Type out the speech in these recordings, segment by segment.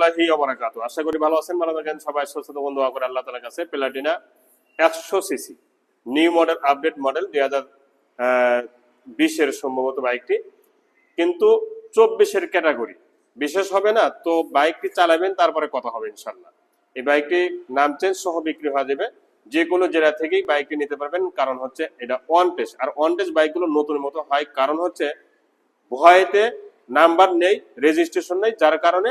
রহমতুল্লাহি অবরাকাত আশা করি ভালো আছেন, ভালো থাকেন, সবাই সুস্থ বন্ধু করে আল্লাহ তালার কাছে। প্লাটিনা একশো CC, new model, update model, দুই হাজার বিশের সম্ভবত বাইকটি। কিন্তু চব্বিশের ক্যাটাগরি, বিশেষ হবে না, তো বাইকটি চালাবেন, তারপরে কথা হবে ইনশাল্লাহ এই বাইকটি নাম চেঞ্জ সহ বিক্রি হয়ে যাবে যে কোনো জেলা থেকেই বাইকটি নিতে পারবেন, কারণ হচ্ছে এটা অন টেস্ট। আর অন টেস্ট বাইকগুলো নতুন মতো হয়, কারণ হচ্ছে ভয়েতে নাম্বার নেই, রেজিস্ট্রেশন নেই, যার কারণে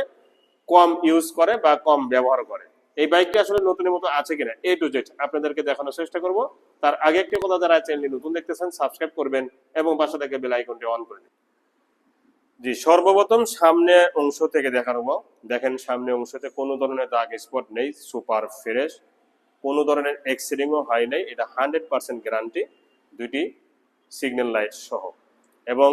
কম ইউজ করে বা কম ব্যবহার করে। এই বাইকটি আসলে নতুনের মতো আছে কিনা এ টু জেড আপনাদেরকে দেখানোর চেষ্টা করব। তার আগে একটি কথা যারা চ্যানেলটি নতুন দেখতেছেন সাবস্ক্রাইব করবেন এবং পাশে থেকে বেল আইকনটি অন করে দিন। জি, সর্বপ্রথম সামনে অংশ থেকে দেখাবো দেখেন সামনে অংশতে কোনো ধরনের দাগ স্পট নেই সুপার ফ্রেশ কোনো ধরনের এক্সিডিংও হয় নাই, এটা হান্ড্রেড পার্সেন্ট গ্যারান্টি দুইটি সিগন্যাল লাইট সহ। এবং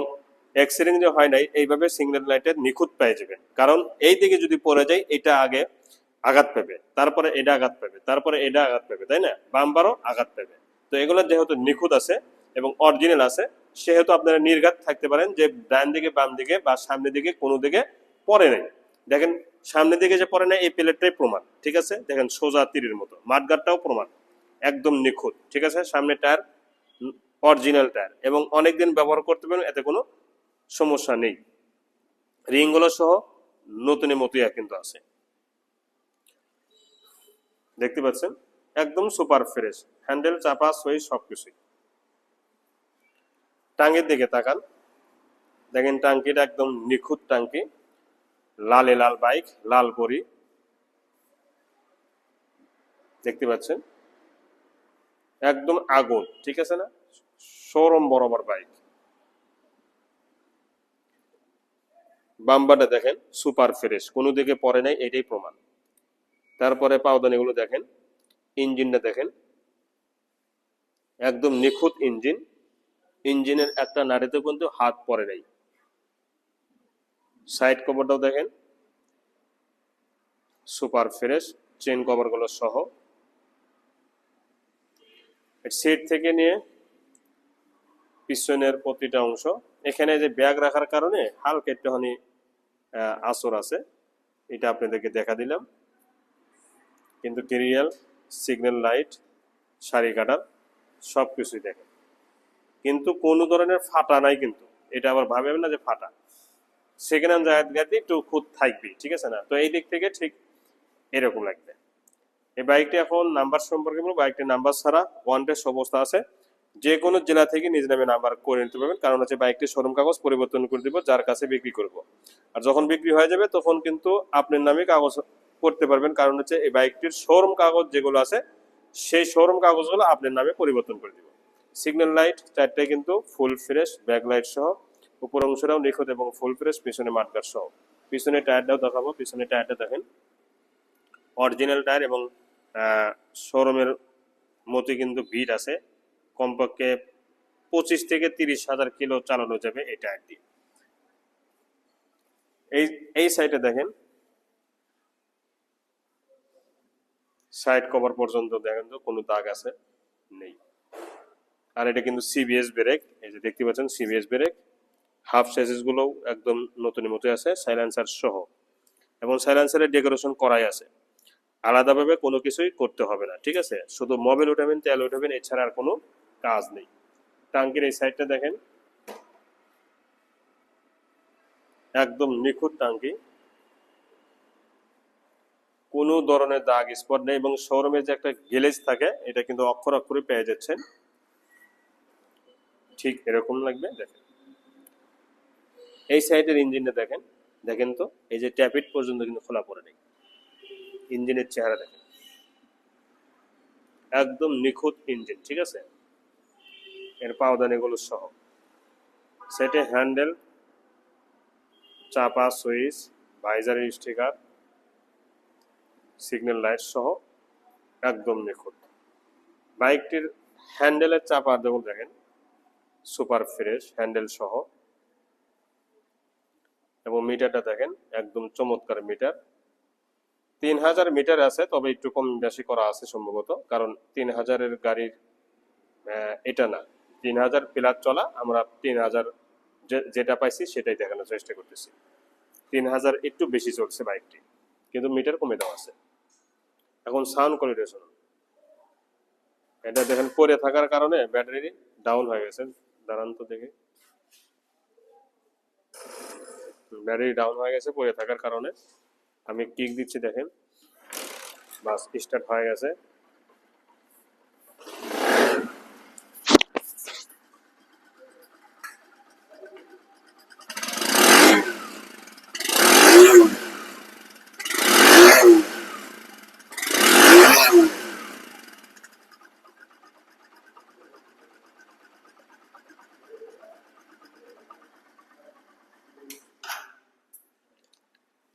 এক্সিডিং যে হয় নাই, এইভাবে সিগন্যাল লাইটের নিখুঁত পেয়ে যাবেন কারণ এই দিকে যদি পড়ে যায়, এটা আগে আঘাত পাবে, তারপরে এটা আঘাত পাবে, তারপরে এটা আঘাত পাবে, তাই না? বাম্পারও আঘাত পাবে। তো এগুলো যেহেতু নিখুঁত আছে এবং অরিজিনাল আছে, সেহেতু আপনারা নির্ঘাত থাকতে পারেন যে ডান দিকে, বাম দিকে বা সামনের দিকে কোনো দিকে পড়ে নাই। দেখেন, সামনের দিকে যে পড়ে নাই, এই প্লেটটাই প্রমাণ, ঠিক আছে? দেখেন, সোজা তীরের মতো মাঠগাটটাও প্রমাণ, একদম নিখুঁত, ঠিক আছে? সামনে টায়ার অরিজিনাল টায়ার এবং অনেকদিন ব্যবহার করতে পারেন, এতে কোনো সমস্যা নেই। রিংগুলো সহ নতুনের মতোই কিন্তু আছে। দেখতে পাচ্ছেন? একদম সুপার ফ্রেশ। হ্যান্ডেল, চাপা, সই, সবকিছুই। টাঙ্গির দিকে তাকান। দেখেন টাঙ্কিটা একদম নিখুঁত টাঙ্কি। লালে লাল বাইক, লাল পরি। দেখতে পাচ্ছেন? একদম আগুন, ঠিক আছে না? শোরুম বরাবর বাইক। বাম্বাটা দেখেন, সুপার ফ্রেশ, কোনো দিকে পরে নাই, এটাই প্রমাণ। তারপরে পাওদানিগুলো দেখেন, ইঞ্জিনটা দেখেন, একদম নিখুঁত ইঞ্জিন। ইঞ্জিনের একটা নাড়িতে কিন্তু হাত পরে নাই। সাইড কভারটাও দেখেন, সুপার ফ্রেশ চেন কভারগুলো সহ। সিট থেকে নিয়ে পিছনের প্রতিটা অংশ। এখানে যে ব্যাগ রাখার কারণে হালকা একটুখানি আসর আছে। এটা আপনাদেরকে দেখা দিলাম। কিন্তু কেরিয়াল সিগন্যাল লাইট সারি কাটার সব কিছুই দেখেন। কিন্তু কোনো ধরনের ফাটা নাই কিন্তু। এটা আবার ভাবেন না যে ফাটা। সেকেন্ড হ্যান্ড জায়গাতে একটু খুদ থাকবে ঠিক আছে না? তো এই দিক থেকে ঠিক এরকম লাগবে। এই বাইকটি এখন নাম্বার সম্পর্কে বলব। বাইকটির নাম্বার ছাড়া ওয়ান টেস্ট অবস্থা আছে। যে কোনো জেলা থেকে নিজ নামে নাম্বার করে নিতে পারবেন। কারণ হচ্ছে বাইকটি শোরুম কাগজ পরিবর্তন করে দিব, যার কাছে বিক্রি করব। আর যখন বিক্রি হয়ে যাবে, তখন কিন্তু আপনার নামে কাগজ করতে পারবেন। কারণ হচ্ছে এই বাইকটির শোরুম কাগজ যেগুলো আছে, সেই শোরুম কাগজগুলো আপনার নামে পরিবর্তন করে দিব। সিগন্যাল লাইট চারটায় কিন্তু ফুল ফ্রেশ ব্যাক লাইট সহ, উপর অংশটাও নিখুঁত এবং ফুল ফ্রেশ পিছনে মাঠগার সহ। পিছনে টায়ারটাও দেখাবো, পিছনে টায়ারটা দেখেন। অরিজিনাল টায়ার এবং শোরুমের মতো কিন্তু ভিড় আছে। কমপক্ষে পঁচিশ থেকে তিরিশ হাজার কিলো চালানো যাবে এই টায়ার দিয়ে এই এই সাইডে দেখেন। সাইড কভার পর্যন্ত দেখেন তো, কোনো দাগ আছে? নেই। আর এটা কিন্তু সিবিএস ব্রেক এই যে দেখতে পাচ্ছেন সিবিএস ব্রেক হাফ সাইজেস গুলোও একদম নতুনের মতো আছে সাইলেন্সার সহ। এবং সাইলেন্সারের ডেকোরেশন করাই আছে। আলাদাভাবে কোনো কিছুই করতে হবে না, ঠিক আছে? শুধু মোবাইল উঠাবেন, তেল উঠাবেন, এছাড়া আর কোনো কাজ নেই। টাঙ্কির এই সাইডটা দেখেন। একদম নিখুঁত টাঙ্কি কোনো ধরনের দাগ স্পট নেই এবং শোরুমে যে একটা গ্যালেজ থাকে, এটা কিন্তু অক্ষর অক্ষরে পেয়ে যাচ্ছেন। ঠিক এরকম লাগবে, দেখেন। এই সাইডের ইঞ্জিনটা দেখেন। দেখেন তো, এই যে ট্যাপিট পর্যন্ত কিন্তু খোলা পড়ে নেই। ইঞ্জিনের চেহারা দেখেন। একদম নিখুঁত ইঞ্জিন ঠিক আছে? এর পাওদানিগুলো সহ। সেটে হ্যান্ডেল চাপা, সুইচ ভাইজারের স্টিকার সিগন্যাল লাইট সহ একদম নিখুঁত। বাইকটির হ্যান্ডেলের চাপা দেখুন, দেখেন। সুপার ফ্রেশ হ্যান্ডেল সহ। এবং মিটারটা দেখেন, একদম চমৎকার মিটার তিন হাজার মিটার আছে, তবে একটু কম বেশি করা আছে সম্ভবত, কারণ তিন হাজারের গাড়ির এটা না। তিন হাজার প্লাস চলা, আমরা তিন হাজার যেটা পাইছি সেটাই দেখানোর চেষ্টা করতেছি। তিন হাজার একটু বেশি চলছে বাইকটি, কিন্তু মিটার কমে দেওয়া আছে। এখন সাউন্ড কোয়ালিটি শুনুন এটা দেখেন পরে থাকার কারণে ব্যাটারি ডাউন হয়ে গেছে। দাঁড়ান তো দেখে। ব্যাটারি ডাউন হয়ে গেছে পরে থাকার কারণে। আমি কিক দিচ্ছি, দেখেন। বাস স্টার্ট হয়ে গেছে।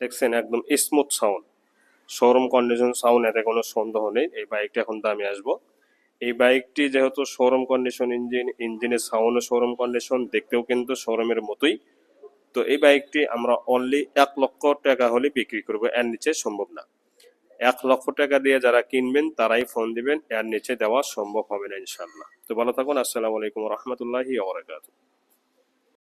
দেখছেন, একদম smooth sound showroom condition sound এতে কোনো সন্দেহ নেই। এই বাইকটা এখন দামে আসব। এই বাইকটি যেহেতু শোরুম কন্ডিশন ইঞ্জিন ইঞ্জিনের সাউন্ড শোরুম কন্ডিশন দেখতেও কিন্তু শোরুমের মতোই। তো এই বাইকটি আমরা অনলি এক লক্ষ টাকা হলে বিক্রি করব, এর নিচে সম্ভব না। এক লক্ষ টাকা দিয়ে যারা কিনবেন, তারাই ফোন দিবেন, এর নিচে দেওয়া সম্ভব হবে না ইনশাল্লাহ তো ভালো থাকুন, আসসালামু আলাইকুম রহমতুল্লাহি